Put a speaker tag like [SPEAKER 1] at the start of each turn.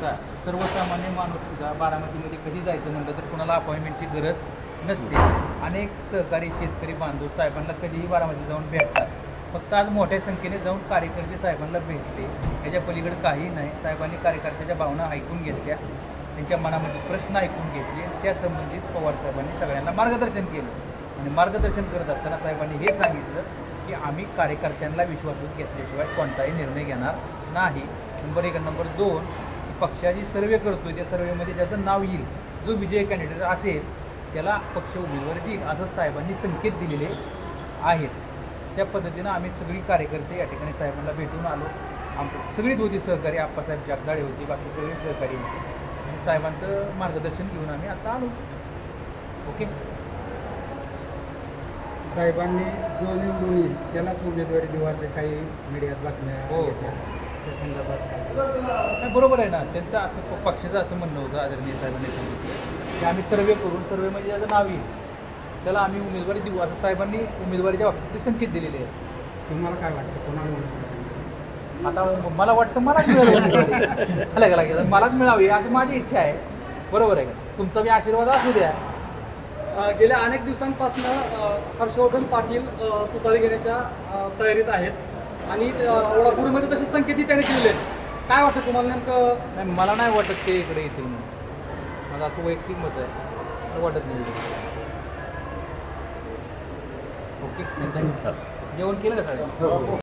[SPEAKER 1] सा सर्वसामान्य माणूससुद्धा बारामतीमध्ये कधी जायचं म्हटलं तर कुणाला अपॉइंटमेंटची गरज नसते. अनेक सहकारी शेतकरी बांधव साहेबांना कधीही बारामती जाऊन भेटतात. फक्त आज मोठ्या संख्येने जाऊन कार्यकर्ते साहेबांना भेटले. याच्या पलीकडे काही नाही. साहेबांनी कार्यकर्त्याच्या भावना ऐकून घेतल्या. त्यांच्या मनामध्ये प्रश्न ऐकून घेतले. त्या संबंधित पवार साहेबांनी सगळ्यांना मार्गदर्शन केलं. आणि मार्गदर्शन करत असताना साहेबांनी हे सांगितलं की आम्ही कार्यकर्त्यांना विश्वासून घेतल्याशिवाय कोणताही निर्णय घेणार नाही. नंबर एक नंबर दोन पक्षाची सर्वे करतोय त्या सर्वेमध्ये ज्याचं नाव येईल जो विजय कॅन्डिडेट असेल त्याला पक्ष उमेदवारी देईल असं साहेबांनी संकेत दिलेले आहेत. त्या पद्धतीनं आम्ही सगळी कार्यकर्ते या ठिकाणी साहेबांना भेटून आलो. आम सगळीच होती सहकारी आप्पासाहेब जगदाळे होते बाकी सगळे सहकारी होते. आणि साहेबांचं मार्गदर्शन घेऊन आम्ही आता आलो. ओके?
[SPEAKER 2] साहेबांनी जो निवडून येईल त्यालाच उमेदवारी देऊ असे काही मीडियात बातम्या
[SPEAKER 1] हो.
[SPEAKER 2] त्या संदर्भात?
[SPEAKER 1] नाही बरोबर आहे ना. त्यांचं असं पक्षाचं असं म्हणणं होतं आदरणीय साहेबांनी सांगितलं. की आम्ही सर्वे करून सर्वेमध्ये त्याचं नाव येईल. त्याला आम्ही उमेदवारी देऊ. असं साहेबांनी उमेदवारीच्या बाबतीतले संकेत दिलेले आहेत.
[SPEAKER 2] तुम्हाला काय वाटतं? कोणाला
[SPEAKER 1] आता म- मला वाटतं मलाच. आलं का? मलाच मिळावी असं माझी इच्छा आहे. बरोबर आहे का? तुमचा बी आशीर्वाद असू द्या.
[SPEAKER 3] गेल्या अनेक दिवसांपासून हर्षवर्धन पाटील तुतारी घेण्याच्या तयारीत आहेत. आणि अ, वडापुरीमध्ये तसे संकेतही त्याने केलेले आहेत. काय वाटतं तुम्हाला नेमकं?
[SPEAKER 1] नाही मला नाही वाटत ते इकडे येतील म्हणून. माझं असं वैयक्तिक मत आहे. मला वाटत नाही ओके. जेवण केलं का सगळ्यांनी